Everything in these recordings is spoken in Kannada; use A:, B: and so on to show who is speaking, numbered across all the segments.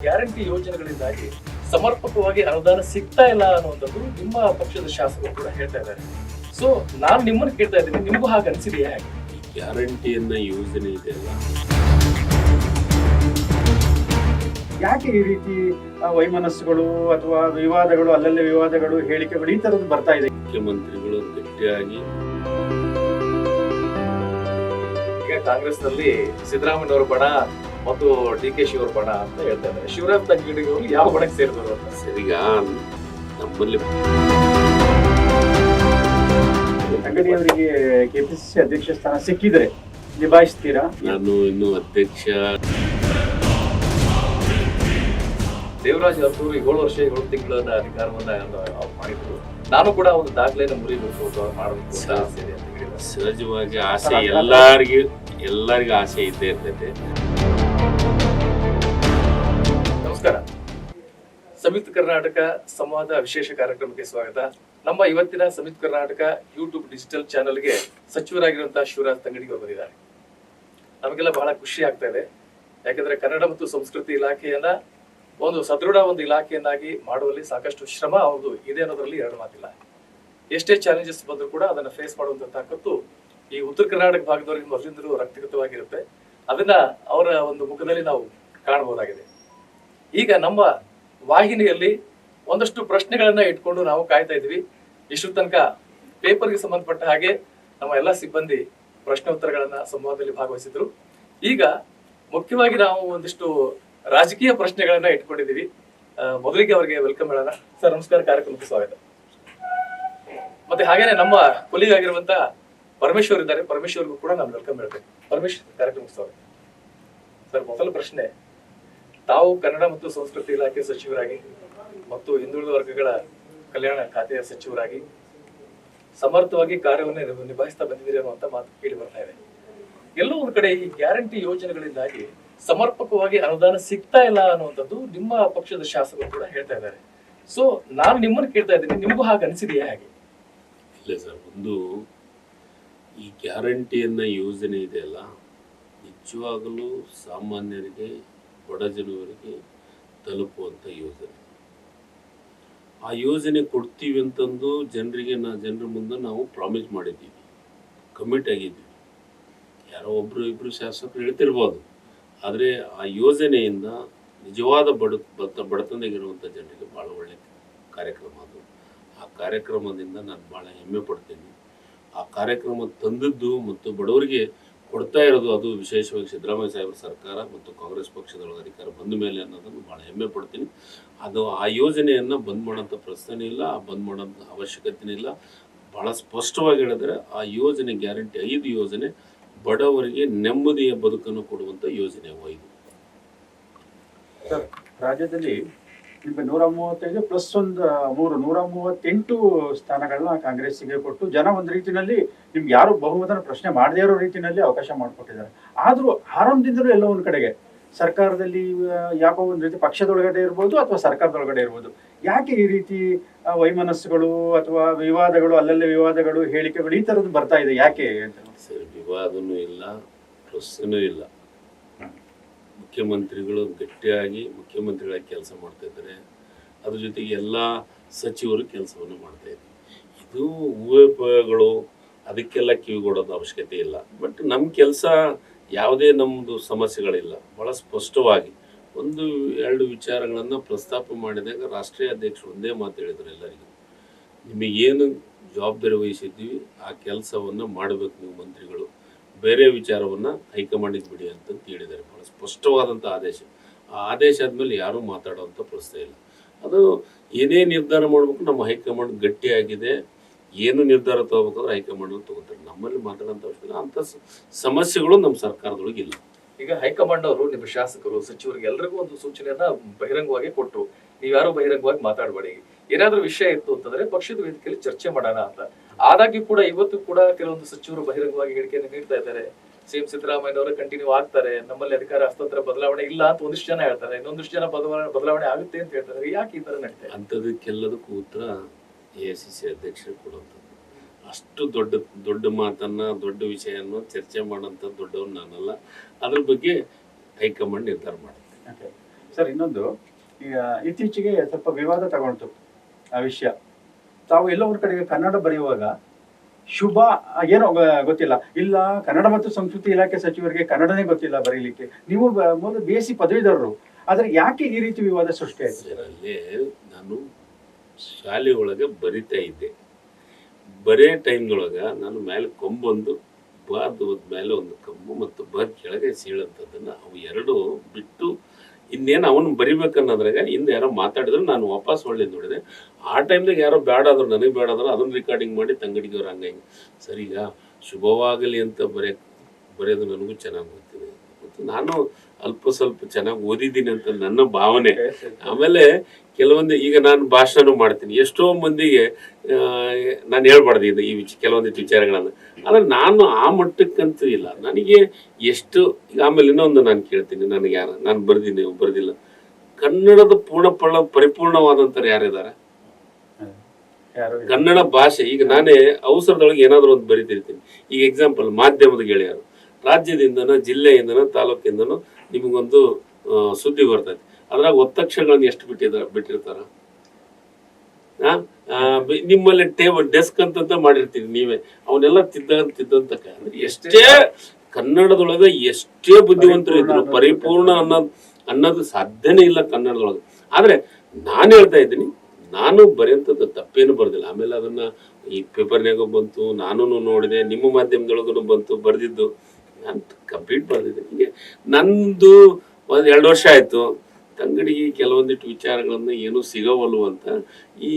A: ಗ್ಯಾರಂಟಿ ಯೋಜನೆಗಳಿಂದಾಗಿ ಸಮರ್ಪಕವಾಗಿ ಅನುದಾನ ಸಿಗ್ತಾ ಇಲ್ಲ ಅನ್ನುವಂಥದ್ದು ನಿಮ್ಮ ಪಕ್ಷದ ಶಾಸಕರು ಕೂಡ ಹೇಳ್ತಾ ಇದ್ದಾರೆ. ಸೊ ನಾನು ನಿಮ್ಮನ್ನು ಕೇಳ್ತಾ ಇದ್ದೀನಿ. ನಿಮಗೂ ಹಾಗೆ ಅನಿಸಿದೆಯಾ ಹೇಗೆ?
B: ಗ್ಯಾರಂಟಿಯನ್ನ ಯೋಜನೆ ಇದೆಯಲ್ಲ
C: ಯಾಕೆ ಈ ರೀತಿ ವೈಮನಸ್ಸುಗಳು ಅಥವಾ ವಿವಾದಗಳು ಅಲ್ಲಲ್ಲಿ ವಿವಾದಗಳು ಹೇಳಿಕೆಗಳು ಈ ತರದ್ದು ಬರ್ತಾ ಇದೆ?
B: ಮುಖ್ಯಮಂತ್ರಿಗಳು ಗಟ್ಟಿಯಾಗಿ
A: ಈಗ ಕಾಂಗ್ರೆಸ್ನಲ್ಲಿ ಸಿದ್ದರಾಮಯ್ಯ ಬಡ ಬಣ ಮತ್ತು ಡಿ ಕೆ ಶಿವರ ಬಣ ಅಂತ ಹೇಳ್ತಾರೆ ಇದ್ದಾರೆ. ಶಿವರಾಮ್ ತಂಗಡಿ ಅವರು ಯಾವ ಬಣಕ್ಕೆ ಸೇರಿದ್ರು ಅಂತ?
B: ಸರಿಗ ನಮ್ಮಲ್ಲಿ
C: ತಂಗಡಿ ಅವರಿಗೆ ಕೆಪಿಸಿಸಿ ಅಧ್ಯಕ್ಷ ಸ್ಥಾನ ಸಿಕ್ಕಿದ್ರೆ ನಿಭಾಯಿಸ್ತೀರಾ?
B: ನಾನು ಇನ್ನು ಅಧ್ಯಕ್ಷ
A: ದೇವರಾಜ್ ಅವರು ಏಳು ವರ್ಷ ಏಳು ತಿಂಗಳನ್ನ ಅಧಿಕಾರವನ್ನ ಮಾಡಿದ್ರು. ನಾನು ಕೂಡ ಒಂದು ದಾಖಲೆಯನ್ನು ಮುರಿಬೇಕು ಮಾಡಬೇಕು ಅಂತ ಆಸೆ ಇದೆ ಅಂತ ಹೇಳಿದ್ದಾರೆ.
B: ಸಹಜವಾಗಿ ಆಸೆ ಎಲ್ಲಾರ್ಗು ಎಲ್ಲರಿಗೂ ಆಸೆ ಇದ್ದೇ ಇರ್ತೈತೆ
A: ಸಂಯುಕ್ತ ಕರ್ನಾಟಕ ಸಂವಾದ ವಿಶೇಷ ಕಾರ್ಯಕ್ರಮಕ್ಕೆ ಸ್ವಾಗತ. ನಮ್ಮ ಇವತ್ತಿನ ಸಂಯುಕ್ತ ಕರ್ನಾಟಕ ಯೂಟ್ಯೂಬ್ ಡಿಜಿಟಲ್ ಚಾನೆಲ್ಗೆ ಸಚಿವರಾಗಿರುವಂತಹ ಶಿವರಾಜ್ ತಂಗಡಿ ಅವರು ಬಂದಿದ್ದಾರೆ. ನಮಗೆಲ್ಲ ಬಹಳ ಖುಷಿ ಆಗ್ತಾ ಇದೆ. ಯಾಕಂದ್ರೆ ಕನ್ನಡ ಮತ್ತು ಸಂಸ್ಕೃತಿ ಇಲಾಖೆಯನ್ನ ಒಂದು ಸದೃಢ ಒಂದು ಇಲಾಖೆಯನ್ನಾಗಿ ಮಾಡುವಲ್ಲಿ ಸಾಕಷ್ಟು ಶ್ರಮ ಅವ್ರದ್ದು ಇದೆ ಅನ್ನೋದ್ರಲ್ಲಿ ಎರಡು ಮಾತಿಲ್ಲ. ಎಷ್ಟೇ ಚಾಲೆಂಜಸ್ ಬಂದರೂ ಕೂಡ ಅದನ್ನ ಫೇಸ್ ಮಾಡುವಂತ ತಾಕತ್ತು ಈ ಉತ್ತರ ಕರ್ನಾಟಕ ಭಾಗದವರಿಗೆ ಮೊದಲಿಂದಲೂ ರಕ್ತಗತವಾಗಿರುತ್ತೆ. ಅದನ್ನ ಅವರ ಒಂದು ಮುಖದಲ್ಲಿ ನಾವು ಕಾಣಬಹುದಾಗಿದೆ. ಈಗ ನಮ್ಮ ವಾಹಿನಿಯಲ್ಲಿ ಒಂದಷ್ಟು ಪ್ರಶ್ನೆಗಳನ್ನ ಇಟ್ಕೊಂಡು ನಾವು ಕಾಯ್ತಾ ಇದ್ವಿ. ಇಷ್ಟು ತನಕ ಪೇಪರ್ಗೆ ಸಂಬಂಧಪಟ್ಟ ಹಾಗೆ ನಮ್ಮ ಎಲ್ಲ ಸಿಬ್ಬಂದಿ ಪ್ರಶ್ನೆ ಉತ್ತರಗಳನ್ನ ಸಂವಾದದಲ್ಲಿ ಭಾಗವಹಿಸಿದ್ರು. ಈಗ ಮುಖ್ಯವಾಗಿ ನಾವು ಒಂದಿಷ್ಟು ರಾಜಕೀಯ ಪ್ರಶ್ನೆಗಳನ್ನ ಇಟ್ಕೊಂಡಿದೀವಿ ಮೊದಲಿಗೆ ಅವರಿಗೆ ವೆಲ್ಕಮ್ ಹೇಳೋಣ. ಸರ್, ನಮಸ್ಕಾರ, ಕಾರ್ಯಕ್ರಮಕ್ಕೆ ಸ್ವಾಗತ. ಮತ್ತೆ ಹಾಗೇನೆ ನಮ್ಮ ಕೊಲೀಗ್ ಆಗಿರುವಂತ ಪರಮೇಶ್ವರ್ ಇದ್ದಾರೆ. ಪರಮೇಶ್ವರ್ಗೂ ಕೂಡ ನಾನು ವೆಲ್ಕಮ್ ಹೇಳ್ತೇನೆ. ಪರಮೇಶ್ವರ್ ಕಾರ್ಯಕ್ರಮಕ್ಕೆ ಸ್ವಾಗತ. ಸರ್, ಮೊದಲ ಪ್ರಶ್ನೆ ತಾವು ಕನ್ನಡ ಮತ್ತು ಸಂಸ್ಕೃತಿ ಇಲಾಖೆ ಸಚಿವರಾಗಿ ಮತ್ತು ಹಿಂದುಳಿದ ವರ್ಗಗಳ ಕಲ್ಯಾಣ ಖಾತೆಯ ಸಚಿವರಾಗಿ ಸಮರ್ಥವಾಗಿ ಕಾರ್ಯವನ್ನು ನಿಭಾಯಿಸ್ತಾ ಬಂದಿದ್ದೀರಿ ಅನ್ನುವಂತ ಮಾತು ಕೇಳಿ ಬರ್ತಾ ಇದೆ. ಎಲ್ಲೋ ಒಂದ್ ಕಡೆ ಈ ಗ್ಯಾರಂಟಿ ಯೋಜನೆಗಳಿಂದಾಗಿ ಸಮರ್ಪಕವಾಗಿ ಅನುದಾನ ಸಿಗ್ತಾ ಇಲ್ಲ ಅನ್ನುವಂಥದ್ದು ನಿಮ್ಮ ಪಕ್ಷದ ಶಾಸಕರು ಕೂಡ ಹೇಳ್ತಾ ಇದ್ದಾರೆ. ಸೊ ನಾನು ನಿಮ್ಮನ್ನು ಕೇಳ್ತಾ ಇದ್ದೀನಿ, ನಿಮಗೂ ಹಾಗೆ ಅನಿಸಿದೆಯಾ ಹೇಗೆ?
B: ಇಲ್ಲ ಸರ್, ಒಂದು ಈ ಗ್ಯಾರಂಟಿಯನ್ನ ಯೋಜನೆ ಇದೆಯಲ್ಲ ನಿಜವಾಗಲೂ ಸಾಮಾನ್ಯರಿಗೆ ಬಡ ಜನರಿಗೆ ತಲುಪುವಂಥ ಯೋಜನೆ. ಆ ಯೋಜನೆ ಕೊಡ್ತೀವಿ ಅಂತಂದು ಜನರಿಗೆ ನಾ, ಜನರ ಮುಂದೆ ನಾವು ಪ್ರಾಮಿಸ್ ಮಾಡಿದ್ದೀವಿ. ಕಮಿಟ್ ಆಗಿದ್ದೀವಿ. ಯಾರೋ ಒಬ್ಬರು ಇಬ್ರು ಶಾಸಕರು ಹೇಳ್ತಿರ್ಬೋದು. ಆದರೆ ಆ ಯೋಜನೆಯಿಂದ ನಿಜವಾದ ಬಡ ಬತ್ತ ಬಡತನದಾಗಿರುವಂಥ ಜನರಿಗೆ ಭಾಳ ಒಳ್ಳೆ ಕಾರ್ಯಕ್ರಮ ಅದು. ಆ ಕಾರ್ಯಕ್ರಮದಿಂದ ನಾನು ಭಾಳ ಹೆಮ್ಮೆ ಪಡ್ತೀನಿ. ಆ ಕಾರ್ಯಕ್ರಮ ತಂದದ್ದು ಮತ್ತು ಬಡವರಿಗೆ ಕೊಡ್ತಾ ಇರೋದು ಅದು ವಿಶೇಷವಾಗಿ ಸಿದ್ದರಾಮಯ್ಯ ಸಾಹೇಬರ ಸರ್ಕಾರ ಮತ್ತು ಕಾಂಗ್ರೆಸ್ ಪಕ್ಷದೊಳಗೆ ಅಧಿಕಾರ ಬಂದ ಮೇಲೆ ಅನ್ನೋದನ್ನು ಭಾಳ ಹೆಮ್ಮೆ ಪಡ್ತೀನಿ. ಅದು ಆ ಯೋಜನೆಯನ್ನು ಬಂದ್ ಮಾಡೋಂಥ ಪ್ರಶ್ನೆ ಇಲ್ಲ, ಆ ಬಂದ್ ಮಾಡೋಂಥ ಅವಶ್ಯಕತೆ ಇಲ್ಲ. ಭಾಳ ಸ್ಪಷ್ಟವಾಗಿ ಹೇಳಿದ್ರೆ ಆ ಯೋಜನೆ ಗ್ಯಾರಂಟಿ, ಐದು ಯೋಜನೆ ಬಡವರಿಗೆ ನೆಮ್ಮದಿಯ ಬದುಕನ್ನು ಕೊಡುವಂಥ ಯೋಜನೆ ಐದು.
C: ರಾಜ್ಯದಲ್ಲಿ ನಿಮಗೆ ನೂರ ಮೂವತ್ತೈದು ಪ್ಲಸ್ ಒಂದು ಮೂರು, ನೂರ ಮೂವತ್ತೆಂಟು ಸ್ಥಾನಗಳನ್ನ ಕಾಂಗ್ರೆಸ್ಸಿಗೆ ಕೊಟ್ಟು ಜನ ಒಂದು ರೀತಿಯಲ್ಲಿ ನಿಮ್ಗೆ ಯಾರು ಬಹುಮತನ ಪ್ರಶ್ನೆ ಮಾಡದೇ ಇರೋ ರೀತಿಯಲ್ಲಿ ಅವಕಾಶ ಮಾಡಿಕೊಟ್ಟಿದ್ದಾರೆ. ಆದರೂ ಆರಂಭದಿಂದಲೂ ಎಲ್ಲ ಒಂದು ಕಡೆಗೆ ಸರ್ಕಾರದಲ್ಲಿ ಯಾವ ಒಂದು ರೀತಿ ಪಕ್ಷದೊಳಗಡೆ ಇರ್ಬೋದು ಅಥವಾ ಸರ್ಕಾರದೊಳಗಡೆ ಇರ್ಬೋದು. ಯಾಕೆ ಈ ರೀತಿ ವೈಮನಸ್ಸುಗಳು ಅಥವಾ ವಿವಾದಗಳು, ಅಲ್ಲಲ್ಲೇ ವಿವಾದಗಳು, ಹೇಳಿಕೆಗಳು ಈ ಥರದ್ದು ಬರ್ತಾ ಇದೆ? ಯಾಕೆ ಅಂತ.
B: ವಿವಾದನೂ ಇಲ್ಲ, ಪ್ರಶ್ನೆನೂ ಇಲ್ಲ. ಮುಖ್ಯಮಂತ್ರಿಗಳು ಗಟ್ಟಿಯಾಗಿ ಮುಖ್ಯಮಂತ್ರಿಗಳಾಗಿ ಕೆಲಸ ಮಾಡ್ತಾಯಿದ್ದಾರೆ ಅದ್ರ ಜೊತೆಗೆ ಎಲ್ಲ ಸಚಿವರು ಕೆಲಸವನ್ನು ಮಾಡ್ತಾ ಇದು ಉಪಯೋಗಗಳು, ಅದಕ್ಕೆಲ್ಲ ಕಿವಿಗೊಡೋದು ಅವಶ್ಯಕತೆ ಇಲ್ಲ. ಬಟ್ ನಮ್ಮ ಕೆಲಸ ಯಾವುದೇ ನಮ್ಮದು ಸಮಸ್ಯೆಗಳಿಲ್ಲ. ಭಾಳ ಸ್ಪಷ್ಟವಾಗಿ ಒಂದು ಎರಡು ವಿಚಾರಗಳನ್ನು ಪ್ರಸ್ತಾಪ ಮಾಡಿದಾಗ ರಾಷ್ಟ್ರೀಯ ಅಧ್ಯಕ್ಷರು ಒಂದೇ ಮಾತು ಹೇಳಿದ್ರು ಎಲ್ಲರಿಗೂ. ನಿಮಗೇನು ಜವಾಬ್ದಾರಿ ವಹಿಸಿದ್ದೀವಿ, ಆ ಕೆಲಸವನ್ನು ಮಾಡಬೇಕು ನೀವು ಮಂತ್ರಿಗಳು. ಬೇರೆ ವಿಚಾರವನ್ನು ಹೈಕಮಾಂಡಿಗೆ ಬಿಡಿ ಅಂತ ಹೇಳಿದ್ದಾರೆ ಬಹಳ ಸ್ಪಷ್ಟವಾದಂಥ ಆದೇಶ. ಆ ಆದೇಶ ಆದಮೇಲೆ ಯಾರೂ ಮಾತಾಡುವಂಥ ಪ್ರಶ್ನೆ ಇಲ್ಲ. ಅದು ಏನೇ ನಿರ್ಧಾರ ಮಾಡಬೇಕು ನಮ್ಮ ಹೈಕಮಾಂಡ್ ಗಟ್ಟಿಯಾಗಿದೆ. ಏನು ನಿರ್ಧಾರ ತಗೋಬೇಕಂದ್ರೆ ಹೈಕಮಾಂಡ್ ತಗೋತಾರೆ. ನಮ್ಮಲ್ಲಿ ಮಾತಾಡೋಂಥ ಅವಶ್ಯಕತೆ. ಅಂಥ ಸಮಸ್ಯೆಗಳು ನಮ್ಮ ಸರ್ಕಾರದೊಳಗೆ ಇಲ್ಲ.
A: ಈಗ ಹೈಕಮಾಂಡ್ ಅವರು ನಿಮ್ಮ ಶಾಸಕರು, ಸಚಿವರಿಗೆ ಎಲ್ಲರಿಗೂ ಒಂದು ಸೂಚನೆಯನ್ನ ಬಹಿರಂಗವಾಗಿ ಕೊಟ್ಟರು ನೀವ್ಯಾರು ಬಹಿರಂಗವಾಗಿ ಮಾತಾಡಬೇಡಿ. ಏನಾದ್ರೂ ವಿಷಯ ಇತ್ತು ಅಂತಂದ್ರೆ ಪಕ್ಷದ ವೇದಿಕೆಯಲ್ಲಿ ಚರ್ಚೆ ಮಾಡೋಣ ಅಂತ. ಆದಾಗ್ಯೂ ಕೂಡ ಇವತ್ತು ಕೂಡ ಕೆಲವೊಂದು ಸಚಿವರು ಬಹಿರಂಗವಾಗಿ ಹೇಳಿಕೆಯನ್ನು ನೀಡ್ತಾ ಇದ್ದಾರೆ. ಸಿಎಂ ಸಿದ್ದರಾಮಯ್ಯ ಅವರು ಕಂಟಿನ್ಯೂ ಆಗ್ತಾರೆ. ನಮ್ಮಲ್ಲಿ ಅಧಿಕಾರ ಹಸ್ತಾಂತರ ಬದಲಾವಣೆ ಇಲ್ಲ ಅಂತ ಒಂದಿಷ್ಟು ಜನ ಹೇಳ್ತಾರೆ. ಇನ್ನೊಂದಿಷ್ಟು ಜನ ಬದಲಾವಣೆ ಬದಲಾವಣೆ ಆಗುತ್ತೆ ಅಂತ ಹೇಳ್ತಾರೆ. ಯಾಕೆ ಈ ತರ ನಡೀತಾರೆ ಅಂತದಕ್ಕೆಲ್ಲದಕ್ಕೂ
B: ಅಂಥದಕ್ಕೆಲ್ಲದಕ್ಕೂ ಉತ್ತರ ಎ ಐ ಸಿ ಸಿ ಅಧ್ಯಕ್ಷರು ಕೊಡುವಂಥದ್ದು. ಅಷ್ಟು ದೊಡ್ಡ ದೊಡ್ಡ ಮಾತನ್ನ ದೊಡ್ಡ ವಿಷಯವನ್ನು ಚರ್ಚೆ ಮಾಡೋಂಥ ದೊಡ್ಡವನು ನಾನಲ್ಲ. ಅದ್ರ ಬಗ್ಗೆ ಹೈಕಮಾಂಡ್ ನಿರ್ಧಾರ ಮಾಡುತ್ತೆ.
C: ಸರ್ ಇನ್ನೊಂದು ಈಗ ಇತ್ತೀಚೆಗೆ ಸ್ವಲ್ಪ ವಿವಾದ ತಗೊಳ್ತು ಆ ವಿಷಯ. ತಾವು ಎಲ್ಲೋ ಒಂದು ಕಡೆಗೆ ಕನ್ನಡ ಬರೆಯುವಾಗ ಶುಭ, ಏನೋ ಗೊತ್ತಿಲ್ಲ. ಇಲ್ಲ, ಕನ್ನಡ ಮತ್ತು ಸಂಸ್ಕೃತಿ ಇಲಾಖೆ ಸಚಿವರಿಗೆ ಕನ್ನಡನೇ ಗೊತ್ತಿಲ್ಲ ಬರೀಲಿಕ್ಕೆ. ನೀವು ಮೊದಲು ಬಿ ಎಸ್ ಸಿ ಪದವೀಧರರು. ಆದ್ರೆ ಯಾಕೆ ಈ ರೀತಿ ವಿವಾದ ಸೃಷ್ಟಿ ಆಯ್ತು?
B: ನಾನು ಶಾಲೆ ಒಳಗೆ ಬರಿತಾ ಇದ್ದೆ. ಬರೇ ಟೈಮ್ದೊಳಗೆ ನಾನು ಮೇಲೆ ಕೊಂಬೊಂದು ಬಾದ್ ಮೇಲೆ ಒಂದು ಕಂಬು ಮತ್ತು ಬಾದ್ ಕೆಳಗೆ ಸೀಳಂಥದ್ದನ್ನು ಅವು ಎರಡು ಬಿಟ್ಟು ಇನ್ನೇನು ಅವನು ಬರಿಬೇಕನ್ನೋದ್ರಾಗ ಹಿಂದೆ ಯಾರೋ ಮಾತಾಡಿದ್ರು, ನಾನು ವಾಪಸ್ ಹೊಳ್ಳಿ ನೋಡಿದೆ. ಆ ಟೈಮ್ದಾಗ ಯಾರೋ ಬೇಡಾದ್ರು ನನಗೆ ಬೇಡಾದ್ರು ಅದನ್ನು ರಿಕಾರ್ಡಿಂಗ್ ಮಾಡಿ ತಂಗಡಿಗೆವ್ರು ಹಂಗೆ ಹಿಂಗೆ ಸರಿ ಈಗ ಶುಭವಾಗಲಿ ಅಂತ ಬರೆಯ ಬರೆಯೋದು ನನಗೂ ಚೆನ್ನಾಗಿ ಗೊತ್ತಿದೆ. ಮತ್ತು ನಾನು ಅಲ್ಪ ಸ್ವಲ್ಪ ಚೆನ್ನಾಗಿ ಓದಿದ್ದೀನಿ ಅಂತ ನನ್ನ ಭಾವನೆ. ಆಮೇಲೆ ಕೆಲವೊಂದು ಈಗ ನಾನು ಭಾಷಣ ಮಾಡ್ತೀನಿ. ಎಷ್ಟೋ ಮಂದಿಗೆ ನಾನು ಹೇಳ್ಬಾರ್ದು ಇದು ಈ ವಿಚ ಕೆಲವೊಂದಿಷ್ಟು ವಿಚಾರಗಳನ್ನು. ಆದರೆ ನಾನು ಆ ಮಟ್ಟಕ್ಕಂತೂ ಇಲ್ಲ. ನನಗೆ ಎಷ್ಟು ಈಗ ಆಮೇಲೆ ಇನ್ನೊಂದು ನಾನು ಕೇಳ್ತೀನಿ. ನನಗೆ ಯಾರು ನಾನು ಬರ್ದಿನಿ ಬರ್ದಿಲ್ಲ. ಕನ್ನಡದ ಪೂರ್ಣ ಪಳ ಪರಿಪೂರ್ಣವಾದಂಥವ್ರು ಯಾರಿದ್ದಾರೆ
C: ಯಾರು
B: ಕನ್ನಡ ಭಾಷೆ ಈಗ ನಾನೇ ಅವಸರದೊಳಗೆ ಏನಾದರೂ ಒಂದು ಬರಿತಿರ್ತೀನಿ. ಈಗ ಎಕ್ಸಾಂಪಲ್ ಮಾಧ್ಯಮದ ಗೆಳೆಯರು. ರಾಜ್ಯದಿಂದನೋ ಜಿಲ್ಲೆಯಿಂದನೋ ತಾಲೂಕಿಂದನೋ ನಿಮಗೊಂದು ಸುದ್ದಿ ಬರ್ತೈತೆ. ಅದ್ರಾಗ ಒತ್ತಕ್ಷರಗಳನ್ನು ಎಷ್ಟು ಬಿಟ್ಟಿದಾರ ಬಿಟ್ಟಿರ್ತಾರ? ನಿಮ್ಮಲ್ಲಿ ಟೇಬಲ್ ಡೆಸ್ಕ್ ಅಂತಂತ ಮಾಡಿರ್ತೀನಿ ನೀವೇ. ಅವನ್ನೆಲ್ಲ ತಿದ್ದ ತಿದ್ದಂತ ಅಂದ್ರೆ ಎಷ್ಟೇ ಕನ್ನಡದೊಳಗ ಎಷ್ಟೇ ಬುದ್ಧಿವಂತರು ಇದ್ರು ಪರಿಪೂರ್ಣ ಅನ್ನೋದು ಅನ್ನೋದು ಸಾಧ್ಯನೇ ಇಲ್ಲ ಕನ್ನಡದೊಳಗೆ. ಆದ್ರೆ ನಾನು ಹೇಳ್ತಾ ಇದ್ದೀನಿ ನಾನು ಬರೆಯಂಥದ್ದು ತಪ್ಪೇನು ಬರ್ದಿಲ್ಲ. ಆಮೇಲೆ ಅದನ್ನ ಈ ಪೇಪರ್ನಾಗ ಬಂತು ನಾನು ನೋಡಿದೆ ನಿಮ್ಮ ಮಾಧ್ಯಮದೊಳಗೂ ಬಂತು ಬರ್ದಿದ್ದು. ನಾನು ಕಂಪ್ಲೀಟ್ ಬರ್ದಿದ್ದೀನಿ ಹೀಗೆ ನಂದು ಒಂದು ಎರಡು ವರ್ಷ ಆಯ್ತು. ತಂಗಡಿಗೆ ಕೆಲವೊಂದಿಷ್ಟು ವಿಚಾರಗಳನ್ನು ಏನೂ ಸಿಗವಲ್ಲು ಅಂತ ಈ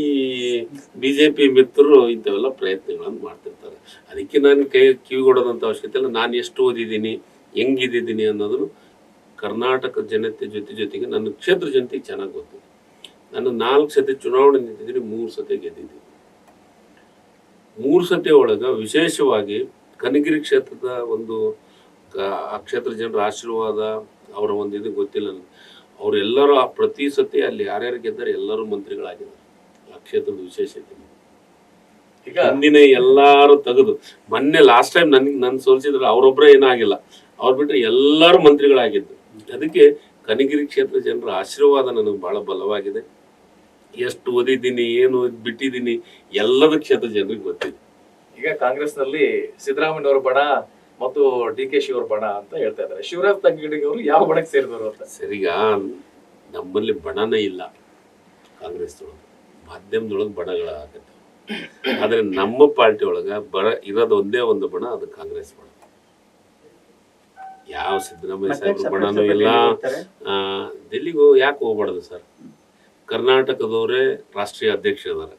B: ಬಿ ಜೆ ಪಿ ಮಿತ್ರರು ಇಂಥವೆಲ್ಲ ಪ್ರಯತ್ನಗಳನ್ನು ಮಾಡ್ತಿರ್ತಾರೆ. ಅದಕ್ಕೆ ನಾನು ಕೈ ಕಿವಿಗೊಡೋದಂಥ ಅವಶ್ಯಕತೆ ಇಲ್ಲ. ನಾನು ಎಷ್ಟು ಓದಿದ್ದೀನಿ ಹೆಂಗಿದ್ದೀನಿ ಅನ್ನೋದನ್ನು ಕರ್ನಾಟಕ ಜನತೆ ಜೊತೆ ಜೊತೆಗೆ ನನ್ನ ಕ್ಷೇತ್ರ ಜನತೆಗೆ ಚೆನ್ನಾಗಿ ಗೊತ್ತಿದೆ. ನಾನು ನಾಲ್ಕು ಸತಿ ಚುನಾವಣೆ ನಿಂತಿದ್ದೀನಿ, ಮೂರು ಸತಿ ಗೆದ್ದಿದ್ದೀನಿ. ಮೂರು ಸತಿ ಒಳಗ ವಿಶೇಷವಾಗಿ ಕನಗಿರಿ ಕ್ಷೇತ್ರದ ಒಂದು ಆ ಕ್ಷೇತ್ರ ಜನರ ಆಶೀರ್ವಾದ ಅವರ ಒಂದು ಇದು ಗೊತ್ತಿಲ್ಲ. ನನಗೆ ಅವರೆಲ್ಲರೂ ಆ ಪ್ರತಿ ಸತಿ ಅಲ್ಲಿ ಯಾರ್ಯಾರು ಗೆದ್ದಾರೆ ಎಲ್ಲರೂ ಮಂತ್ರಿಗಳಾಗಿದ್ದಾರೆ. ಆ ಕ್ಷೇತ್ರದ ವಿಶೇಷತೆ
A: ಈಗ
B: ಅಂದಿನೇ ಎಲ್ಲಾರು ತೆಗೆದು ಮೊನ್ನೆ ಲಾಸ್ಟ್ ಟೈಮ್ ನನಗೆ ನನ್ನ ಸೋಲಿಸಿದ್ರೆ ಅವರೊಬ್ಬರೇ ಏನಾಗಿಲ್ಲ. ಅವ್ರು ಬಿಟ್ಟರೆ ಎಲ್ಲರೂ ಮಂತ್ರಿಗಳಾಗಿದ್ದು ಅದಕ್ಕೆ ಕನಗಿರಿ ಕ್ಷೇತ್ರ ಜನರ ಆಶೀರ್ವಾದ ನನಗೆ ಬಹಳ ಬಲವಾಗಿದೆ. ಎಷ್ಟು ಓದಿದ್ದೀನಿ ಏನು ಬಿಟ್ಟಿದ್ದೀನಿ ಎಲ್ಲದ ಕ್ಷೇತ್ರ ಜನರಿಗೆ ಗೊತ್ತಿದೆ.
A: ಈಗ ಕಾಂಗ್ರೆಸ್ನಲ್ಲಿ ಸಿದ್ದರಾಮಯ್ಯ ಅವರು ಬಣ ಮತ್ತು ಡಿ ಕೆ ಶಿವರ ಬಣ ಅಂತ ಹೇಳ್ತಾ ಇದ್ದಾರೆ. ಶಿವರಾಜ್ ತಂಗಡಿಗೆ ಅವರು ಯಾವ ಬಣಕ್ಕೆ ಸೇರಿದವರು ಅಂತ?
B: ಸರಿಗ ನಮ್ಮಲ್ಲಿ ಬಣನೇ ಇಲ್ಲ ಕಾಂಗ್ರೆಸ್ ಒಳಗೆ ಮಾಧ್ಯಮದೊಳಗೆ ಬಣಗಳಾಗತ್ತೆ. ಆದ್ರೆ ನಮ್ಮ ಪಾರ್ಟಿ ಒಳಗ ಬರ ಇರೋದು ಒಂದೇ ಒಂದು ಬಣ ಅದು ಕಾಂಗ್ರೆಸ್ ಬಣ. ಯಾವ ಸಿದ್ದರಾಮಯ್ಯ ಸಾಹೇಬ್ರ ಬಣನೂ ಇಲ್ಲ. ದಿಲ್ಲಿಗೂ ಯಾಕೆ ಹೋಗ್ಬಾರ್ದು ಸರ್? ಕರ್ನಾಟಕದವರೇ ರಾಷ್ಟ್ರೀಯ ಅಧ್ಯಕ್ಷ ಅದಾರ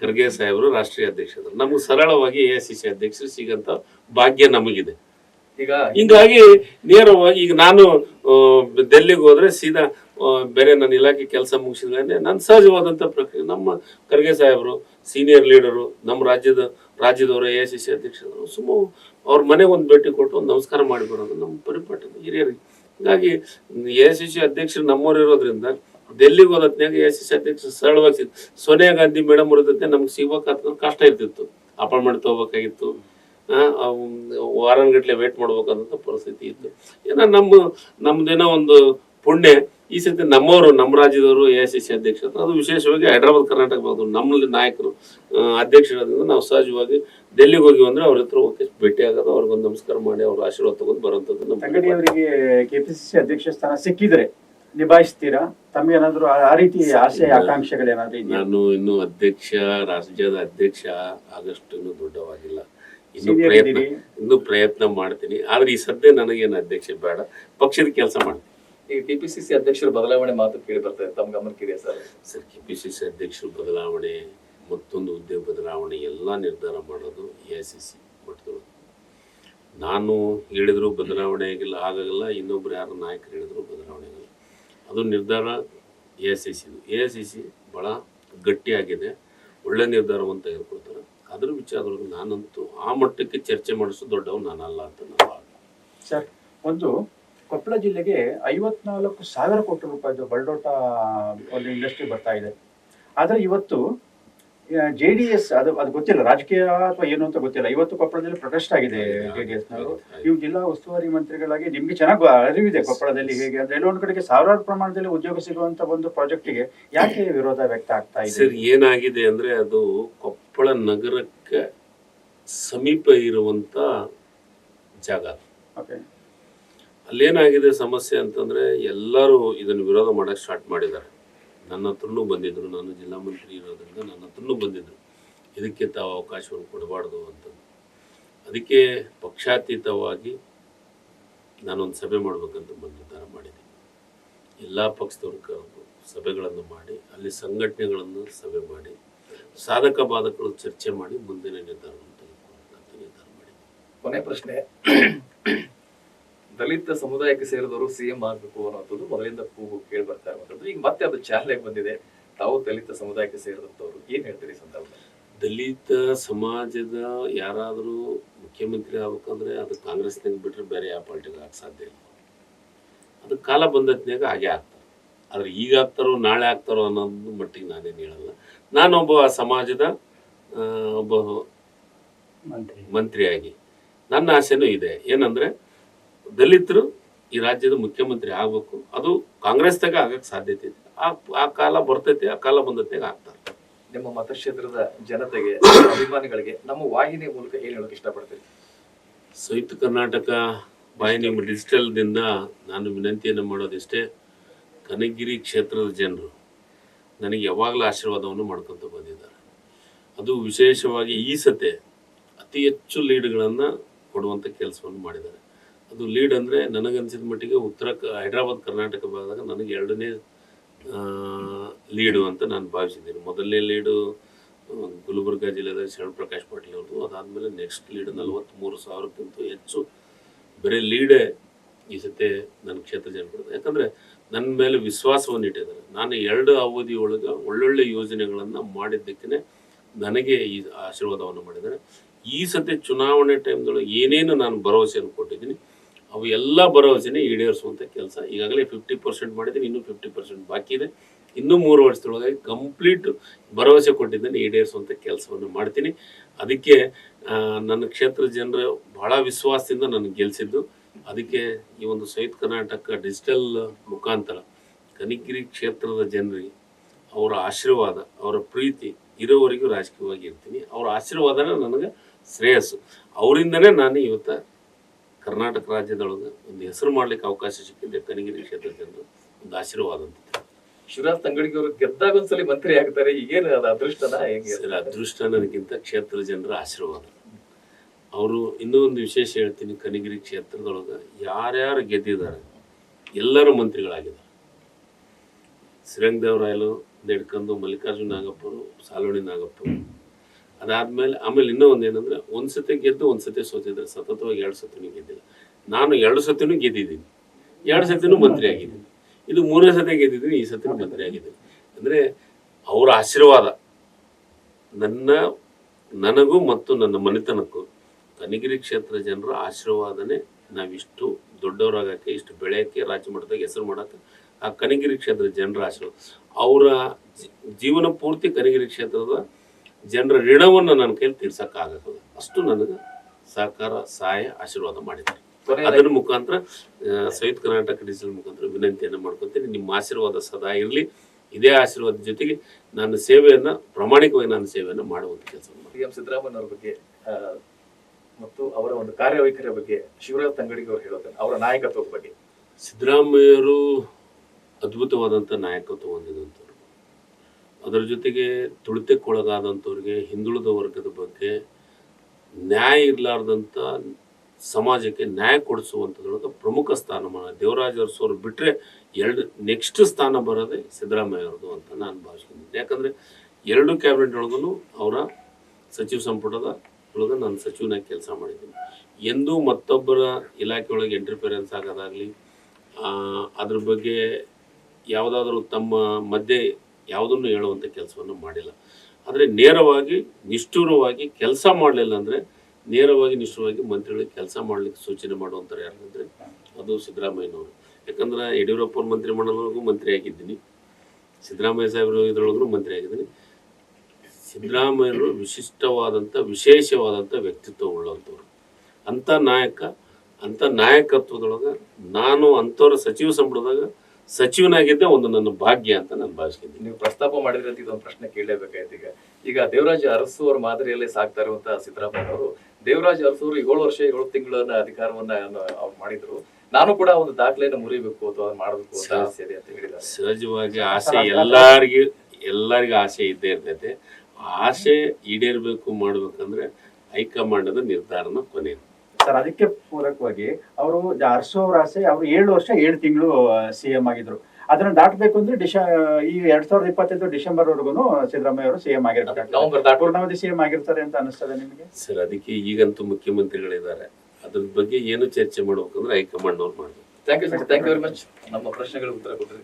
B: ಖರ್ಗೆ ಸಾಹೇಬರು ರಾಷ್ಟ್ರೀಯ ಅಧ್ಯಕ್ಷರು. ನಮಗ್ ಸರಳವಾಗಿ ಎ ಸಿ ಸಿ ಅಧ್ಯಕ್ಷರು ಸಿಗಂತ ಭಾಗ್ಯ ನಮಗಿದೆ.
A: ಈಗ
B: ಹಿಂಗಾಗಿ ನೇರವಾಗಿ ಈಗ ನಾನು ಡೆಲ್ಲಿಗೆ ಹೋದ್ರೆ ಸೀದಾ ಬೇರೆ ನನ್ನ ಇಲಾಖೆ ಕೆಲಸ ಮುಗಿಸಿದ್ರೆ ನನ್ನ ಸಹಜವಾದಂಥ ಪ್ರಕ್ರಿಯೆ. ನಮ್ಮ ಖರ್ಗೆ ಸಾಹೇಬರು ಸೀನಿಯರ್ ಲೀಡರು ನಮ್ಮ ರಾಜ್ಯದ ರಾಜ್ಯದವರು ಎ ಸಿ ಸಿ ಅಧ್ಯಕ್ಷರು ಸುಮ್ಮ ಅವ್ರ ಮನೆಗೆ ಒಂದು ಭೇಟಿ ಕೊಟ್ಟು ಒಂದು ನಮಸ್ಕಾರ ಬರೋದು ನಮ್ಮ ಪರಿಪಾಠದ ಹಿರಿಯರಿಗೆ. ಹೀಗಾಗಿ ಎ ಸಿ ಸಿ ಅಧ್ಯಕ್ಷರು ನಮ್ಮವರು ಇರೋದ್ರಿಂದ ಡೆಲ್ಲಿಗೆ ಹೋದತ್ನಾಗ ಎ ಸಿ ಅಧ್ಯಕ್ಷ ಸರಳವಾಗಿ ಸೋನಿಯಾ ಗಾಂಧಿ ಮೇಡಮ್ ಇರೋದತ್ತೆ ನಮ್ಗೆ ಸಿಗ್ಬೇಕಾದ ಕಷ್ಟ ಇರ್ತಿತ್ತು. ಅಪಾಯಿಂಟ್ಮೆಂಟ್ ತಗೋಬೇಕಾಗಿತ್ತು. ವಾರನ್ಗಟ್ಲೆ ವೇಟ್ ಮಾಡ್ಬೇಕಂತ ಪರಿಸ್ಥಿತಿ ಇತ್ತು. ಏನೋ ನಮ್ಮ, ನಮ್ದೇನೋ ಒಂದು ಪುಣ್ಯ. ಈ ಸತಿ ನಮ್ಮವರು, ನಮ್ಮ ರಾಜ್ಯದವರು ಎ ಸಿ ಸಿ ಅಧ್ಯಕ್ಷರು. ಅದು ವಿಶೇಷವಾಗಿ ಹೈದರಾಬಾದ್ ಕರ್ನಾಟಕ ಭಾಗದವರು ನಮ್ಮಲ್ಲಿ ನಾಯಕರು ಅಧ್ಯಕ್ಷರಾದ್ರಿಂದ ನಾವು ಸಹಜವಾಗಿ ಡೆಲ್ಲಿಗೆ ಹೋಗಿ ಅಂದ್ರೆ ಅವ್ರ ಹತ್ರ ಹೋಗಿ ಭೇಟಿ ಆಗೋದು. ಅವ್ರಿಗೊಂದು ನಮಸ್ಕಾರ ಮಾಡಿ ಅವ್ರ ಆಶೀರ್ವಾದ ತಗೊಂಡು ಬರೋಂಥದ್ದು ನಮ್ಮ
C: ಕೆಪಿಸಿಸಿ ಅಧ್ಯಕ್ಷ ಸ್ಥಾನ ಸಿಕ್ಕಿದ್ರೆ ನಿಭಾಯಿಸ್ತೀರಾ? ತಮಗೇನಾದ್ರು ಆ- ಆ ರೀತಿ ಆಸೆ ಆಕಾಂಕ್ಷೆಗಳೇನಾದ್ರೂ ಇದೆಯಾ?
B: ನಾನು ಇನ್ನು ಅಧ್ಯಕ್ಷ ರಾಜ್ಯದ ಅಧ್ಯಕ್ಷ ಆಗಷ್ಟು ಇನ್ನೂ ದೊಡ್ಡವಾಗಿಲ್ಲ. ಇನ್ನು ಪ್ರಯತ್ನ ಇನ್ನು ಪ್ರಯತ್ನ ಮಾಡ್ತೀನಿ. ಆದ್ರೆ ಈ ಸದ್ಯ ನನಗೇನು ಅಧ್ಯಕ್ಷ ಬೇಡ. ಪಕ್ಷದ ಕೆಲಸ ಮಾಡ್ತೀನಿ.
A: ಈ ಟಿಪಿಸಿಸಿ ಅಧ್ಯಕ್ಷರ ಬದಲಾವಣೆ ಮಾತು ಕೇಳಿ ಬರ್ತಾ ಇದೆ ತಮ್ಮ ಗಮನಕ್ಕಿದೆ sir?
B: Sir K P C C ಅಧ್ಯಕ್ಷರು ಬದಲಾವಣೆ ಮತ್ತೊಂದು ಹುದ್ದೆ ಬದಲಾವಣೆ ಎಲ್ಲ ನಿರ್ಧಾರ ಮಾಡೋದು ಎ ಸಿ ಸಿ ಮಟ್ಟದೊಳಗೆ. ನಾನು ಹೇಳಿದ್ರು ಬದಲಾವಣೆ ಆಗಿಲ್ಲ ಆಗಲ್ಲ ಇನ್ನೊಬ್ರು ಯಾರು ನಾಯಕರು ಹೇಳಿದ್ರು ಬದಲಾವಣೆ ಆಗಿಲ್ಲ. ಅದು ನಿರ್ಧಾರ ಎ ಎಸ್ ಐ ಸಿದು ಎ ಎಸ್ ಐ ಸಿ ಭಾಳ ಗಟ್ಟಿಯಾಗಿದೆ. ಒಳ್ಳೆ ನಿರ್ಧಾರವನ್ನು ತೆಗೆದುಕೊಳ್ತಾರೆ ಅದ್ರ ವಿಚಾರದೊಳಗೆ ನಾನಂತೂ ಆ ಮಟ್ಟಕ್ಕೆ ಚರ್ಚೆ ಮಾಡಿಸೋ ದೊಡ್ಡವ್ ನಾನಲ್ಲ ಅಂತ ನಾನು
C: ಸರ್, ಒಂದು ಕೊಪ್ಪಳ ಜಿಲ್ಲೆಗೆ ಐವತ್ನಾಲ್ಕು ಸಾವಿರ ಕೋಟಿ ರೂಪಾಯಿದು ಬಲ್ಡೋಟ ಒಂದು ಇಂಡಸ್ಟ್ರಿ ಬರ್ತಾ ಇದೆ. ಆದರೆ ಇವತ್ತು ಜೆ ಡಿ ಎಸ್ ಅದು ಅದು ಗೊತ್ತಿಲ್ಲ ರಾಜಕೀಯ ಅಥವಾ ಏನು ಅಂತ ಗೊತ್ತಿಲ್ಲ. ಇವತ್ತು ಕೊಪ್ಪಳದಲ್ಲಿ ಪ್ರೊಟೆಸ್ಟ್ ಆಗಿದೆ ಜೆ ಡಿ ಎಸ್ ನವರು ನೀವು ಜಿಲ್ಲಾ ಉಸ್ತುವಾರಿ ಮಂತ್ರಿಗಳಾಗಿ ನಿಮ್ಗೆ ಚೆನ್ನಾಗಿ ಅರಿವಿದೆ ಕೊಪ್ಪಳದಲ್ಲಿ ಹೇಗೆ ಅಂದ್ರೆ ಎಲ್ಲೊಂದು ಕಡೆಗೆ ಸಾವಿರಾರು ಪ್ರಮಾಣದಲ್ಲಿ ಉದ್ಯೋಗ ಸಿಗುವಂತ ಒಂದು ಪ್ರಾಜೆಕ್ಟಿಗೆ ಯಾಕೆ ವಿರೋಧ ವ್ಯಕ್ತ ಆಗ್ತಾ ಇದೆ?
B: ಸರ್ ಏನಾಗಿದೆ ಅಂದ್ರೆ ಅದು ಕೊಪ್ಪಳ ನಗರಕ್ಕೆ ಸಮೀಪ ಇರುವಂತ ಜಾಗ.
C: ಓಕೆ
B: ಅಲ್ಲೇನಾಗಿದೆ ಸಮಸ್ಯೆ ಅಂತಂದ್ರೆ ಎಲ್ಲರೂ ಇದನ್ನು ವಿರೋಧ ಮಾಡಕ್ ಸ್ಟಾರ್ಟ್ ಮಾಡಿದ್ದಾರೆ. ನನ್ನ ಹತ್ರನೂ ಬಂದಿದ್ದರು ನಾನು ಜಿಲ್ಲಾ ಮಂತ್ರಿ ಇರೋದ್ರಿಂದ ನನ್ನ ಹತ್ರನೂ ಬಂದಿದ್ದರು ಇದಕ್ಕೆ ತಾವು ಅವಕಾಶವನ್ನು ಕೊಡಬಾರ್ದು ಅಂತ ಅದಕ್ಕೆ ಪಕ್ಷಾತೀತವಾಗಿ ನಾನೊಂದು ಸಭೆ ಮಾಡಬೇಕಂತ ನಿರ್ಧಾರ ಮಾಡಿದೆ. ಎಲ್ಲ ಪಕ್ಷದವ್ರ ಸಭೆಗಳನ್ನು ಮಾಡಿ, ಅಲ್ಲಿ ಸಂಘಟನೆಗಳನ್ನು ಸಭೆ ಮಾಡಿ, ಸಾಧಕ ಬಾಧಕಗಳು ಚರ್ಚೆ ಮಾಡಿ ಮುಂದಿನ ನಿರ್ಧಾರವನ್ನು ತೆಗೆದುಕೊಳ್ಳಬೇಕಂತ ನಿರ್ಧಾರ ಮಾಡಿದೆ.
A: ಕೊನೆ ಪ್ರಶ್ನೆ. ದಲಿತ ಸಮುದಾಯಕ್ಕೆ ಸೇರಿದವರು ಸಿಎಂ ಆಗ್ಬೇಕು ಅನ್ನೋದು ಮೊದಲಿಂದ ಕೂಗು ಕೇಳಿ ಬರ್ತಾ ಇರುವಂತದ್ದು ಈಗ ಮತ್ತೆ ಅದು ಚಾಲನೆಗೆ ಬಂದಿದೆ. ತಾವು ದಲಿತ ಸಮುದಾಯಕ್ಕೆ ಸೇರಿದಂತವ್ರು ಏನ್ ಹೇಳ್ತೀರಿ ಸಂದರ್ಭದಲ್ಲಿ?
B: ದಲಿತ ಸಮಾಜದ ಯಾರಾದರೂ ಮುಖ್ಯಮಂತ್ರಿ ಆಗ್ಬೇಕಂದ್ರೆ ಅದು ಕಾಂಗ್ರೆಸ್ನಾಗ ಬಿಟ್ರೆ ಬೇರೆ ಯಾವ ಪಾರ್ಟಿಗೆ ಆಗಕ್ಕೆ ಸಾಧ್ಯ ಇಲ್ಲ. ಅದು ಕಾಲ ಬಂದತ್ನಾಗ ಹಾಗೆ ಆಗ್ತಾರೆ ಆದ್ರೆ ಈಗ ಆಗ್ತಾರೋ ನಾಳೆ ಆಗ್ತಾರೋ ಅನ್ನೋದು ಮಟ್ಟಿಗೆ ನಾನೇನು ಹೇಳಲ್ಲ. ನಾನೊಬ್ಬ ಸಮಾಜದ ಆ, ಒಬ್ಬ
C: ಮಂತ್ರಿ.
B: ಮಂತ್ರಿಯಾಗಿ. ನನ್ನ ಆಸೆನೂ ಇದೆ. ಏನಂದ್ರೆ ದಲಿತರು ಈ ರಾಜ್ಯದ ಮುಖ್ಯಮಂತ್ರಿ ಆಗ್ಬೇಕು. ಅದು ಕಾಂಗ್ರೆಸ್ದಾಗ ಆಗಕ್ಕೆ ಸಾಧ್ಯತೆ ಇದೆ. ಆ ಆ ಕಾಲ ಬರ್ತೈತಿ ಆ ಕಾಲ ಬಂದತೆ ಆಗ್ತಾರೆ.
A: ನಿಮ್ಮ ಮತಕ್ಷೇತ್ರದ ಜನತೆಗೆ ಅಭಿಮಾನಿಗಳಿಗೆ ನಮ್ಮ ವಾಹಿನಿ ಮೂಲಕ ಏನ್ ಹೇಳಕ್ ಇಷ್ಟಪಡ್ತೀರಿ?
B: ಸಂಯುಕ್ತ ಕರ್ನಾಟಕ ವಾಹಿನಿ ಡಿಜಿಟಲ್ದಿಂದ ನಾನು ವಿನಂತಿಯನ್ನು ಮಾಡೋದಿಷ್ಟೇ ಕನಗಿರಿ ಕ್ಷೇತ್ರದ ಜನರು ನನಗೆ ಯಾವಾಗಲೂ ಆಶೀರ್ವಾದವನ್ನು ಮಾಡ್ಕೊತ ಬಂದಿದ್ದಾರೆ. ಅದು ವಿಶೇಷವಾಗಿ ಈ ಸತೆ ಅತಿ ಹೆಚ್ಚು ಲೀಡ್ಗಳನ್ನು ಕೊಡುವಂಥ ಕೆಲಸವನ್ನು ಮಾಡಿದ್ದಾರೆ. ಅದು ಲೀಡ್ ಅಂದರೆ ನನಗನ್ಸಿದ ಮಟ್ಟಿಗೆ ಉತ್ತರ ಹೈದರಾಬಾದ್, ಕರ್ನಾಟಕ ಭಾಗದಾಗ ನನಗೆ ಎರಡನೇ ಲೀಡು ಅಂತ ನಾನು ಭಾವಿಸಿದ್ದೀನಿ. ಮೊದಲನೇ ಲೀಡು ಗುಲ್ಬರ್ಗ ಜಿಲ್ಲೆದಾಗ ಶರಣ್ ಪ್ರಕಾಶ್ ಪಾಟೀಲ್ ಅವ್ರದ್ದು ಅದಾದಮೇಲೆ ನೆಕ್ಸ್ಟ್ ಲೀಡ್ ನಲವತ್ತ್ಮೂರು ಸಾವಿರಕ್ಕಿಂತ ಹೆಚ್ಚು ಬರೀ ಲೀಡೇ ಈ ಸತಿ ನನ್ನ ಕ್ಷೇತ್ರ ಜನಪದ ಯಾಕಂದರೆ ನನ್ನ ಮೇಲೆ ವಿಶ್ವಾಸವನ್ನು ಇಟ್ಟಿದ್ದಾರೆ. ನಾನು ಎರಡು ಅವಧಿ ಒಳಗೆ ಒಳ್ಳೊಳ್ಳೆ ಯೋಜನೆಗಳನ್ನು ಮಾಡಿದ್ದಕ್ಕೇ ನನಗೆ ಈ ಆಶೀರ್ವಾದವನ್ನು ಮಾಡಿದ್ದಾರೆ. ಈ ಸತಿ ಚುನಾವಣೆ ಟೈಮ್ದೊಳಗೆ ಏನೇನು ನಾನು ಭರವಸೆಯನ್ನು ಕೊಟ್ಟಿದ್ದೀನಿ ಅವು ಎಲ್ಲ ಭರವಸೆನೇ ಈಡೇರಿಸುವಂಥ ಕೆಲಸ. ಈಗಾಗಲೇ ಫಿಫ್ಟಿ ಪರ್ಸೆಂಟ್ ಮಾಡಿದ್ದೀನಿ ಇನ್ನೂ ಫಿಫ್ಟಿ ಪರ್ಸೆಂಟ್ ಬಾಕಿ ಇದೆ. ಇನ್ನೂ ಮೂರು ವರ್ಷದೊಳಗೆ ಕಂಪ್ಲೀಟ್ ಭರವಸೆ ಕೊಟ್ಟಿದ್ದೇನೆ ಈಡೇರಿಸುವಂಥ ಕೆಲಸವನ್ನು ಮಾಡ್ತೀನಿ. ಅದಕ್ಕೆ ನನ್ನ ಕ್ಷೇತ್ರ ಜನರು ಬಹಳ ವಿಶ್ವಾಸದಿಂದ ನನಗೆ ಗೆಲ್ಲಿಸಿದ್ದು ಅದಕ್ಕೆ ಈ ಒಂದು ಸೈತ್ ಕರ್ನಾಟಕ ಡಿಜಿಟಲ್ ಮುಖಾಂತರ ಕನಿಗಿರಿ ಕ್ಷೇತ್ರದ ಜನರಿಗೆ ಅವರ ಆಶೀರ್ವಾದ, ಅವರ ಪ್ರೀತಿ ಇರೋವರೆಗೂ ರಾಜಕೀಯವಾಗಿ ಇರ್ತೀನಿ. ಅವರ ಆಶೀರ್ವಾದನೇ ನನಗೆ ಶ್ರೇಯಸ್ಸು. ಅವರಿಂದನೇ ನಾನು ಇವತ್ತು ಕರ್ನಾಟಕ ರಾಜ್ಯದೊಳಗೆ ಒಂದು ಹೆಸರು ಮಾಡ್ಲಿಕ್ಕೆ ಅವಕಾಶ ಸಿಕ್ಕಿದ್ದೆ ಕನಗಿರಿ ಕ್ಷೇತ್ರದಿಂದ ಜನರು ಒಂದು ಆಶೀರ್ವಾದ ಅಂತ
A: ಶಿವರಾಜ್ ತಂಗಡಿಗೆ ಅವರು ಗೆದ್ದಾಗ ಒಂದ್ಸಲಿ ಮಂತ್ರಿ ಆಗ್ತಾರೆ ಈಗೇನು ಅದು ಅದೃಷ್ಟನ ಹೆಂಗೆ?
B: ಸರ್ ಅದೃಷ್ಟ ನನಗಿಂತ ಕ್ಷೇತ್ರ ಜನರ ಆಶೀರ್ವಾದ. ಅವರು ಇನ್ನೂ ಒಂದು ವಿಶೇಷ ಹೇಳ್ತೀನಿ ಕನಗಿರಿ ಕ್ಷೇತ್ರದೊಳಗೆ ಯಾರ್ಯಾರು ಗೆದ್ದಿದ್ದಾರೆ ಎಲ್ಲರೂ ಮಂತ್ರಿಗಳಾಗಿದ್ದಾರೆ. ಶ್ರೀರಂಗದೇವರಾಯಲು ನೆಡ್ಕಂದು ಮಲ್ಲಿಕಾರ್ಜುನ ನಾಗಪ್ಪರು ಸಾಲೋಣಿ ನಾಗಪ್ಪರು ಅದಾದ್ಮೇಲೆ ಆಮೇಲೆ ಇನ್ನೂ ಒಂದು ಏನಂದ್ರೆ ಒಂದು ಸತಿ ಗೆದ್ದು ಒಂದ್ಸತಿ ಸೋತಿದ್ರೆ ಸತತವಾಗಿ ಎರಡು ಸತಿನೂ ಗೆದ್ದಿಲ್ಲ. ನಾನು ಎರಡು ಸತಿನೂ ಗೆದ್ದಿದ್ದೀನಿ. ಎರಡು ಸತಿನೂ ಮಂತ್ರಿ ಆಗಿದ್ದೀನಿ. ಇದು ಮೂರನೇ ಸತಿ ಗೆದ್ದಿದ್ದೀನಿ, ಈ ಸತಿನೂ ಮಂತ್ರಿ ಆಗಿದ್ದೀನಿ. ಅಂದ್ರೆ ಅವರ ಆಶೀರ್ವಾದ ನನ್ನ, ನನಗೂ ಮತ್ತು ನನ್ನ ಮನೆತನಕ್ಕೂ ಕನಿಗಿರಿ ಕ್ಷೇತ್ರ ಜನರ ಆಶೀರ್ವಾದನೆ ನಾವಿಷ್ಟು ದೊಡ್ಡವರಾಗಕ್ಕೆ, ಇಷ್ಟು ಬೆಳೆಯಕ್ಕೆ, ರಾಜ್ಯ ಮಟ್ಟದಾಗ ಹೆಸರು ಮಾಡೋಕ್ಕೆ ಆ ಕನಿಗಿರಿ ಕ್ಷೇತ್ರದ ಜನರ ಆಶೀರ್ವಾದ. ಅವರ ಜೀವನ ಪೂರ್ತಿ ಕನಿಗಿರಿ ಕ್ಷೇತ್ರದ ಜನರ ಋಣವನ್ನು ನನ್ನ ಕೈಲಿ ತೀರ್ಸಕ್ಕಾಗಲ್ಲ ಅಷ್ಟು ನನಗೆ ಸಹಕಾರ ಸಹಾಯ ಆಶೀರ್ವಾದ ಮಾಡಿದ್ದಾರೆ. ಅದರ ಮುಖಾಂತರ ಸಹಿತ ಸಂಯುಕ್ತ ಕರ್ನಾಟಕ ಡಿಜಿಟಲ್ ಮುಖಾಂತರ ವಿನಂತಿಯನ್ನು ಮಾಡ್ಕೊತೀನಿ. ನಿಮ್ಮ ಆಶೀರ್ವಾದ ಸದಾ ಇರಲಿ. ಇದೇ ಆಶೀರ್ವಾದ ಜೊತೆಗೆ ನನ್ನ ಸೇವೆಯನ್ನ ಪ್ರಾಮಾಣಿಕವಾಗಿ ನಾನು ಸೇವೆಯನ್ನು ಮಾಡುವಂತ ಕೆಲಸ
A: ಸಿ ಎಂ ಸಿದ್ದರಾಮಯ್ಯ ಅವ್ರ ಬಗ್ಗೆ ಮತ್ತು ಅವರ ಒಂದು ಕಾರ್ಯವೈಖರಿಯ ಬಗ್ಗೆ ಶಿವರಾಜ್ ತಂಗಡಿಗೆ ಅವರು ಹೇಳೋದನ್ನ ಅವರ ನಾಯಕತ್ವದ ಬಗ್ಗೆ.
B: ಸಿದ್ದರಾಮಯ್ಯರು ಅದ್ಭುತವಾದಂಥ ನಾಯಕತ್ವ ಹೊಂದಿದಂಥವ್ರು ಅದರ ಜೊತೆಗೆ ತುಳಿತಕ್ಕೊಳಗಾದಂಥವ್ರಿಗೆ ಹಿಂದುಳಿದ ವರ್ಗದ ಬಗ್ಗೆ ನ್ಯಾಯ ಇರಲಾರ್ದಂಥ ಸಮಾಜಕ್ಕೆ ನ್ಯಾಯ ಕೊಡಿಸುವಂಥದ್ರೊಳಗೆ ಪ್ರಮುಖ ಸ್ಥಾನಮಾನ ದೇವರಾಜ ಅರಸೋರು ಬಿಟ್ಟರೆ ಎರಡು ನೆಕ್ಸ್ಟ್ ಸ್ಥಾನ ಬರೋದೇ ಸಿದ್ದರಾಮಯ್ಯ ಅವ್ರದ್ದು ಅಂತ ನಾನು ಭಾವಿಸ್ಕೊಂಡಿದ್ದೀನಿ. ಯಾಕಂದರೆ ಎರಡು ಕ್ಯಾಬಿನೆಟ್ ಒಳಗೂ ಅವರ ಸಚಿವ ಸಂಪುಟದ ಒಳಗೆ ನಾನು ಸಚಿವನಾಗಿ ಕೆಲಸ ಮಾಡಿದ್ದೀನಿ. ಎಂದೂ ಮತ್ತೊಬ್ಬರ ಇಲಾಖೆಯೊಳಗೆ ಇಂಟರ್ಫಿರೆನ್ಸ್ ಆಗೋದಾಗಲಿ ಅದ್ರ ಬಗ್ಗೆ ಯಾವುದಾದ್ರೂ ತಮ್ಮ ಮಧ್ಯೆ ಯಾವುದನ್ನು ಹೇಳುವಂಥ ಕೆಲಸವನ್ನು ಮಾಡಿಲ್ಲ. ಆದರೆ ನೇರವಾಗಿ, ನಿಷ್ಠುರವಾಗಿ ಕೆಲಸ ಮಾಡಲಿಲ್ಲ ಅಂದರೆ, ನೇರವಾಗಿ, ನಿಷ್ಠುರವಾಗಿ ಮಂತ್ರಿಗಳಿಗೆ ಕೆಲಸ ಮಾಡಲಿಕ್ಕೆ ಸೂಚನೆ ಮಾಡುವಂಥವ್ರು ಯಾರಂದರೆ ಅದು ಸಿದ್ದರಾಮಯ್ಯನವರು. ಯಾಕಂದ್ರೆ ಯಡಿಯೂರಪ್ಪ ಮಂತ್ರಿಮಂಡಲವರೆಗೂ ಮಂತ್ರಿ ಆಗಿದ್ದೀನಿ. ಸಿದ್ದರಾಮಯ್ಯ ಸಾಹೇಬರು ಇದರೊಳಗೂ ಮಂತ್ರಿ ಆಗಿದ್ದೀನಿ. ಸಿದ್ದರಾಮಯ್ಯರು ವಿಶಿಷ್ಟವಾದಂಥ, ವಿಶೇಷವಾದಂಥ ವ್ಯಕ್ತಿತ್ವ ಉಳ್ಳಂಥವ್ರು. ಅಂಥ ನಾಯಕ, ಅಂಥ ನಾಯಕತ್ವದೊಳಗೆ ನಾನು ಅಂಥವ್ರ ಸಚಿವ ಸಂಪುಟದಾಗ ಸಚಿವನಾಗಿದ್ದೆ ಒಂದು ನನ್ನ ಭಾಗ್ಯ ಅಂತ ನಾನು ಭಾವಿಸ್ತೀನಿ.
A: ನೀವು ಪ್ರಸ್ತಾಪ ಮಾಡಿದ್ರೆ ಅಂತ ಇದೊಂದು ಪ್ರಶ್ನೆ ಕೇಳಲೇಬೇಕಾಯ್ತು ಈಗ. ಈಗ ದೇವರಾಜ ಅರಸು ಅವರ ಮಾದರಿಯಲ್ಲೇ ಸಾಕ್ತಾ ಇರುವಂತಹ ಸಿದ್ದರಾಮಯ್ಯ ಅವರು ದೇವರಾಜ ಅರಸು ಅವರು ಏಳು ವರ್ಷ ಏಳು ತಿಂಗಳನ್ನ ಅಧಿಕಾರವನ್ನ ಅವ್ರು ಮಾಡಿದ್ರು. ನಾನು ಕೂಡ ಒಂದು ದಾಖಲೆಯನ್ನು ಮುರಿಬೇಕು ಅಥವಾ ಮಾಡಬೇಕು ಅಂತ ಆಸೆ ಇದೆ ಅಂತ ಹೇಳಿದ್ದಾರೆ.
B: ಸಹಜವಾಗಿ ಆಸೆ ಎಲ್ಲಾರಿಗೂ ಎಲ್ಲರಿಗೂ ಆಸೆ ಇದ್ದೇ ಇರ್ತೈತೆ. ಆಸೆ ಈಡೇರಬೇಕು ಮಾಡ್ಬೇಕಂದ್ರೆ ಹೈಕಮಾಂಡದ ನಿರ್ಧಾರನ ಕೊನೆಯದು
C: ಸರ್ ಅದಕ್ಕೆ ಪೂರಕವಾಗಿ ಅವರು ಅರಸು ರಾಸೆ ಆಸೆ ಅವರು ಏಳು ವರ್ಷ ಏಳು ತಿಂಗಳು ಸಿಎಂ ಆಗಿದ್ರು. ಅದನ್ನ ದಾಟಬೇಕು ಅಂದ್ರೆ ಡಿಶ ಈ ಎರಡ್ ಸಾವಿರದ ಇಪ್ಪತ್ತೈದು ಡಿಸೆಂಬರ್ ವರೆಗೂ ಸಿದ್ದರಾಮಯ್ಯ ಅವರು ಸಿಎಂ
A: ಆಗಿರ್ತಾರೆ.
C: ಪೂರ್ಣಾವಧಿ ಸಿಎಂ ಆಗಿರ್ತಾರೆ ಅಂತ ಅನಿಸ್ತದೆ ನಿಮಗೆ?
B: ಸರ್ ಅದಕ್ಕೆ ಈಗಂತೂ ಮುಖ್ಯಮಂತ್ರಿಗಳಿದ್ದಾರೆ. ಅದ್ರ ಬಗ್ಗೆ ಏನು ಚರ್ಚೆ ಮಾಡ್ಬೇಕಂದ್ರೆ ಹೈಕಮಾಂಡ್ ಅವ್ರು ಮಾಡ್ಬೇಕು
A: thank you thank you very much ನಮ್ಮ ಪ್ರಶ್ನೆಗಳಿಗೆ ಉತ್ತರ ಕೊಟ್ಟರಿ